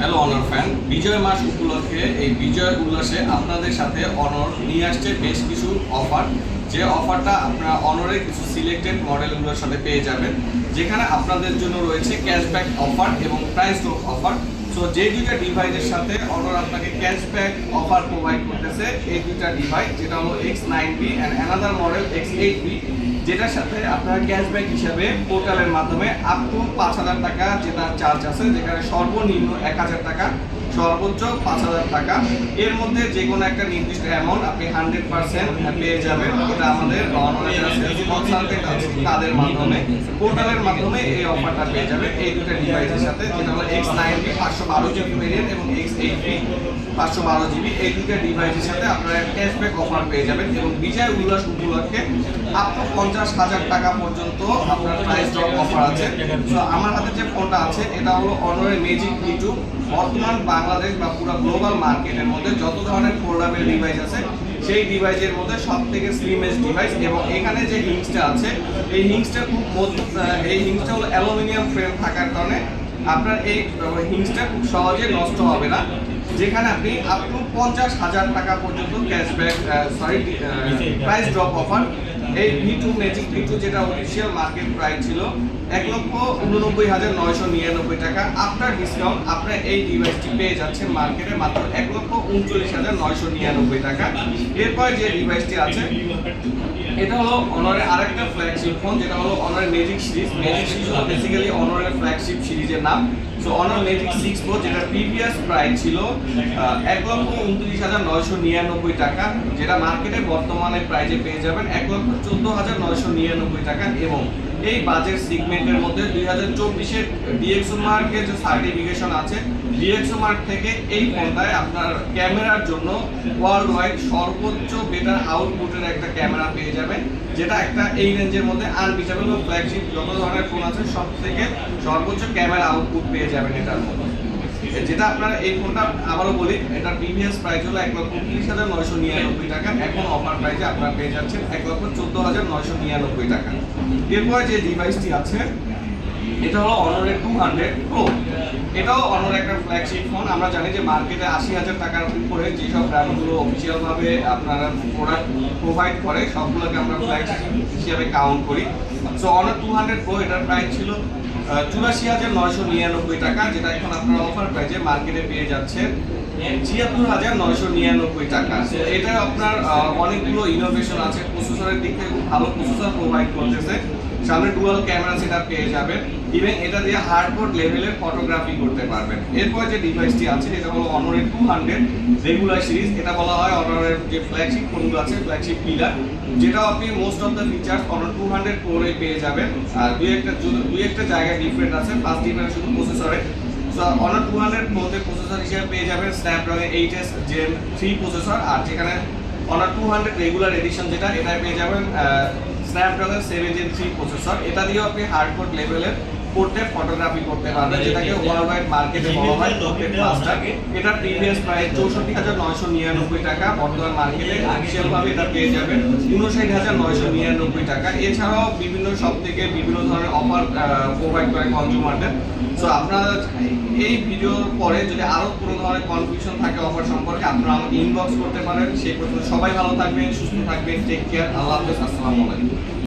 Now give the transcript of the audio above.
Hello honour fan বিজয় মাস উপলক্ষে এই বিজয় উল্লাসে আপনাদের সাথে অনর নিয়ে আসছে বেশ কিছু অফার যে অফারটা আপনারা অনরের কিছু সিলেক্টেড মডেলগুলোর সাথে পেয়ে যাবেন, যেখানে আপনাদের জন্য রয়েছে ক্যাশব্যাক অফার এবং প্রাইস ড্রপ অফার। সো যে দুইটা ডিভাইসের সাথে অনর আপনাকে ক্যাশব্যাক অফার প্রোভাইড করতেছে, এই দুইটা ডিভাইস যেটা হলো X nine B and another model X eight B যেটার সাথে আপনারা ক্যাশব্যাক হিসাবে পোর্টালের মাধ্যমে আপ টু পাঁচ হাজার টাকা যেটা চার্জ আছে, যেখানে সর্বনিম্ন এক হাজার টাকা সর্বোচ্চ পাঁচ হাজার টাকা। এর মধ্যে যে কোনো একটা নির্দিষ্ট অ্যামাউন্ট আপনি হান্ড্রেড পার্সেন্ট পেয়ে যাবেন। এটা আমাদের কনসালটেন্ট আছে, তাদের মাধ্যমে। পোর্টালের মাধ্যমে এই অফারটা পেয়ে যাবেন। এই দুটো ডিভাইসের সাথে, যেটা হলো এক্স নাইন বি পাঁচশো বারো জিবি ভেরিয়েন্ট এবং এক্স এইট বি পাঁচশো বারো জিবি এই দুটো ডিভাইসের সাথে আপনারা ক্যাশব্যাক অফার পেয়ে যাবেন এবং বিজয় উল্লাস উপলক্ষে আপ পঞ্চাশ হাজার টাকা পর্যন্ত আপনার প্রাইস ড্রপ অফার আছে। তো আমার হাতে যে ফোনটা আছে, এটা হলো ম্যাজিক ভি টু বর্তমান বাংলাদেশ বা পুরো গ্লোবাল মার্কেটের মধ্যে যত ধরনের ফোল্ডাবেল ডিভাইস আছে, সেই ডিভাইসের মধ্যে সব থেকে স্লিমেস্ট ডিভাইস এবং এখানে যে হিংসটা আছে, এই হিংসটা খুব মজবুত এই হিংসটা হলো অ্যালুমিনিয়াম ফ্রেম থাকার কারণে আপনার এই হিংসটা খুব সহজে নষ্ট হবে না। যেখানে আপনি আপ টু পঞ্চাশ হাজার টাকা পর্যন্ত cashback sorry price drop offer এই V two Magic V two যেটা অফিসিয়াল মার্কেট প্রাইস ছিল এক লক্ষ উননব্বই হাজার নয়শো নিরানব্বই টাকা। আপনার ডিসকাউন্ট আপনার এই ডিভাইসটি পেয়ে যাচ্ছেন মার্কেটে মাত্র এক লক্ষ উনচল্লিশ হাজার নয়শো নিরানব্বই টাকা। এরপর যে ডিভাইসটি আছে এটা হলো অনারের আরেকটা ফ্ল্যাগশিপ ফোন যেটা হলো অনারের ম্যাজিক সিরিজ ম্যাজিক সিরিজ হলো বেসিক্যালি অনারের ফ্ল্যাগশিপ সিরিজের নাম। So Honor Magic six pro যেটা প্রিভিয়াস প্রাইস ছিল এক লক্ষ উনত্রিশ হাজার নয়শো নিরানব্বই টাকা, যেটা মার্কেটে বর্তমানে প্রাইজে পেয়ে যাবেন এক লক্ষ চোদ্দ হাজার নয়শো নিরানব্বই টাকা এবং এই বাজেট সিগমেন্টের মধ্যে দুই হাজার চব্বিশের ডিএক্সো মার্কের যে সার্টিফিকেশন আছে ডিএক্সো মার্ক থেকে এই ফোনটায় আপনার ক্যামেরার জন্য ওয়ার্ল্ড ওয়াইড সর্বোচ্চ বেটার আউটপুটের একটা ক্যামেরা পেয়ে যাবেন, যেটা একটা এই রেঞ্জের মধ্যে আর ও ফ্ল্যাগশিপ যত ধরনের ফোন আছে সব থেকে সর্বোচ্চ ক্যামেরা আউটপুট পেয়ে যাবেন এটার মধ্যে। যেটা আপনার এই ফোনটা আবারও বলি, এটা প্রিভিয়াস প্রাইস হলো এক লক্ষ তিরিশ হাজার নয়শো নিরানব্বই টাকা। এখন অফার প্রাইসে আপনারা পেয়ে যাচ্ছেন এক লক্ষ চোদ্দ হাজার নয়শো নিরানব্বই টাকা। এরপর যে ডিভাইসটি আছে, এটা হলো অনরের টু হান্ড্রেড প্রো এটাও অনর একটা ফ্ল্যাগশিপ ফোন আমরা জানি যে মার্কেটে আশি হাজার টাকার উপরে যেসব ব্র্যান্ডগুলো অফিসিয়ালভাবে আপনারা প্রোডাক্ট প্রোভাইড করে, সবগুলোকে আমরা ফ্ল্যাগশিপ হিসেবে কাউন্ট করি। So Honor two hundred pro এটার প্রাইস ছিল চুরাশি হাজার নয়শো নিরানব্বই টাকা, যেটা এখন আপনারা অফার প্রাইজে মার্কেটে পেয়ে যাচ্ছেন। ছিয়াত্তর হাজার নয়শো নিরানব্বই টাকা। এটা আপনার অনেকগুলো ইনোভেশন আছে। প্রসেসরের দিক থেকে ভালো প্রসেসর প্রোভাইড করতেছে। সামনে ডুয়াল ক্যামেরা সেটা পেয়ে যাবেন। ইভেন এটা দিয়ে হার্ডবোর্ড লেভেলের ফটোগ্রাফি করতে পারবেন। এরপর যে ডিভাইসটি আছে, এটা হলো অনরের টু হান্ড্রেড রেগুলার সিরিজ এটা বলা হয় অনরের যে ফ্ল্যাগশিপ ফোনগুলো আছে ফ্ল্যাগশিপ পিলার যেটাও আপনি most of the features Honor two hundred ফোরে পেয়ে যাবেন। আর দুই একটা দুই একটা জায়গায় ডিফারেন্ট আছে। ফার্স্ট ডিফারেন্ট শুধু প্রসেসরে অনার টু হান্ড্রেড প্রোতে প্রসেসর হিসেবে পেয়ে যাবেন Snapdragon eight S gen three processor আর যেখানে Honor two hundred regular edition যেটা এটা পেয়ে যাবেন Snapdragon seven gen three processor এটা দিয়েও আপনি হার্ডকোড লেভেলের পোর্ট্রেট ফটোগ্রাফি করতে পারবেন যেটাকে ওয়ার্ল্ড ওয়াইড মার্কেটে বলা হয় পোর্ট্রেট মাস্টার এটা প্রিভিয়াস প্রাইস চৌষট্টি হাজার নয়শো নিরানব্বই টাকা বর্তমান মার্কেটে অফিসিয়ালভাবে এটা পেয়ে যাবেন। উনষাট হাজার নয়শো নিরানব্বই টাকা। এছাড়াও বিভিন্ন সব থেকে বিভিন্ন ধরনের অফার প্রোভাইড করে কনজিউমারদের সো আপনারা এই ভিডিওর পরে যদি আরও কোনো ধরনের কনফিউশন থাকে অফার সম্পর্কে আপনারা আমাকে ইনবক্স করতে পারেন। সেই পর্যন্ত সবাই ভালো থাকবেন সুস্থ থাকবেন টেক কেয়ার আল্লাহ হাফেজ আসসালামু আলাইকুম।